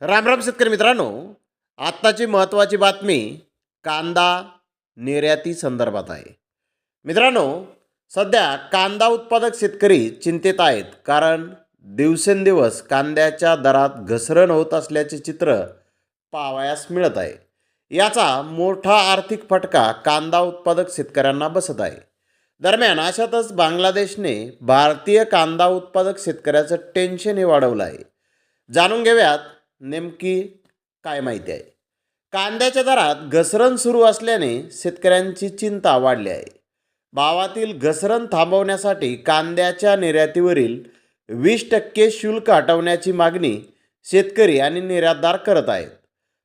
रामराम शेतकरी मित्रांनो आत्ताची महत्त्वाची बातमी कांदा निर्याती संदर्भात आहे. मित्रांनो सध्या कांदा उत्पादक शेतकरी चिंतेत आहेत कारण दिवसेंदिवस कांद्याच्या दरात घसरण होत असल्याचे चित्र पाहावयास मिळत आहे. याचा मोठा आर्थिक फटका कांदा उत्पादक शेतकऱ्यांना बसत आहे. दरम्यान अशातच बांगलादेशने भारतीय कांदा उत्पादक शेतकऱ्याचं टेन्शन हे वाढवलं आहे. जाणून घेऊयात नेमकी काय माहिती आहे? कांद्याच्या दरात घसरण सुरू असल्याने शेतकऱ्यांची चिंता वाढली आहे. भावातील घसरण थांबवण्यासाठी कांद्याच्या निर्यातीवरील वीस टक्के शुल्क हटवण्याची मागणी शेतकरी आणि निर्यातदार करत आहेत.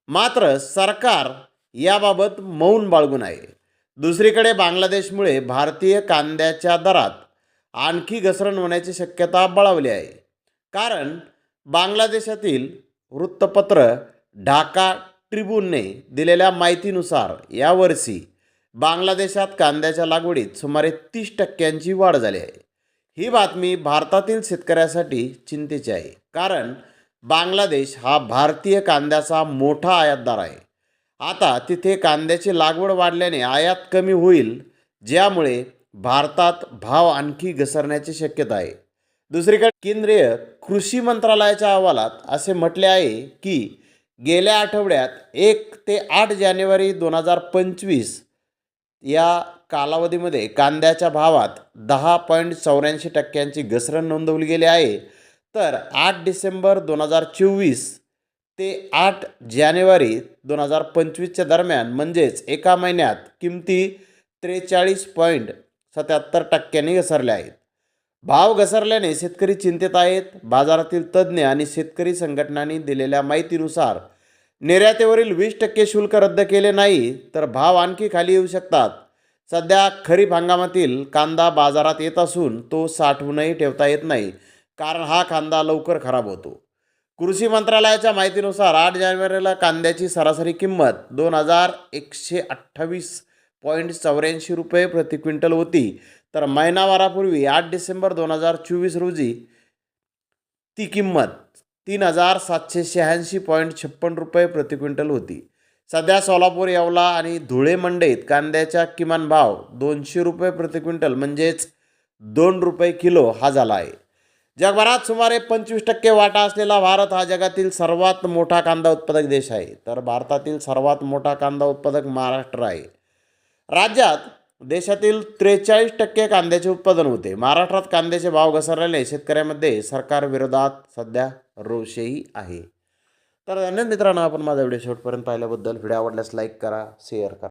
मात्र सरकार याबाबत मौन बाळगून आहे. दुसरीकडे बांगलादेशमुळे भारतीय कांद्याच्या दरात आणखी घसरण होण्याची शक्यता बळावली आहे. कारण बांगलादेशातील वृत्तपत्र ढाका ट्रिब्यूनने दिलेल्या माहितीनुसार यावर्षी बांगलादेशात कांद्याच्या लागवडीत सुमारे तीस टक्क्यांची वाढ झाली आहे. ही बातमी भारतातील शेतकऱ्यासाठी चिंतेची आहे. कारण बांगलादेश हा भारतीय कांद्याचा मोठा आयातदार आहे. आता तिथे कांद्याची लागवड वाढल्याने आयात कमी होईल ज्यामुळे भारतात भाव आणखी घसरण्याची शक्यता आहे. दुसरीकडे केंद्रीय कृषी मंत्रालयाच्या अहवालात असे म्हटले आहे की गेल्या आठवड्यात एक ते आठ जानेवारी दोन हजार पंचवीस या कालावधीमध्ये कांद्याच्या भावात दहा पॉईंट चौऱ्याऐंशी टक्क्यांची घसरण नोंदवली गेली आहे. तर आठ डिसेंबर दोन हजार चोवीस ते आठ जानेवारी दोन हजार पंचवीसच्या दरम्यान म्हणजेच एका महिन्यात किमती त्रेचाळीस पॉईंट सत्याहत्तर टक्क्यांनी घसरल्या आहेत. भाव घसरल्याने शेतकरी चिंतेत आहेत. बाजारातील तज्ज्ञ आणि शेतकरी संघटनांनी दिलेल्या माहितीनुसार निर्यातीवरील वीस टक्के शुल्क रद्द केले नाही तर भाव आणखी खाली येऊ शकतात. सध्या खरीप हंगामातील कांदा बाजारात येत असून तो साठवूनही ठेवता येत नाही कारण हा कांदा लवकर खराब होतो. कृषी मंत्रालयाच्या माहितीनुसार आठ जानेवारीला कांद्याची सरासरी किंमत दोन हजार एकशे अठ्ठावीस पॉईंट चौऱ्याऐंशी रुपये प्रति क्विंटल होती. तर महिनावारापूर्वी आठ डिसेंबर दोन हजार चोवीस रोजी ती किंमत तीन हजार सातशे शहाऐंशी पॉईंट छप्पन रुपये प्रति क्विंटल होती. सध्या सोलापूर येवला आणि धुळे मंडईत कांद्याचा किमान भाव दोनशे रुपये प्रति क्विंटल म्हणजेच दोन रुपये किलो हा झाला आहे. जगभरात सुमारे पंचवीस टक्के वाटा असलेला भारत हा जगातील सर्वात मोठा कांदा उत्पादक देश आहे. तर भारतातील सर्वात मोठा कांदा उत्पादक महाराष्ट्र आहे. राज्यात देशातील त्रेचाळीस टक्के कांद्याचे उत्पादन होते. महाराष्ट्रात कांद्याचे भाव घसरल्याने शेतकऱ्यामध्ये सरकारविरोधात सध्या रोषही आहे. तर धन्यवाद मित्रांनो आपण माझा व्हिडिओ शेवटपर्यंत पाहिल्याबद्दल व्हिडिओ आवडल्यास लाईक करा शेअर करा.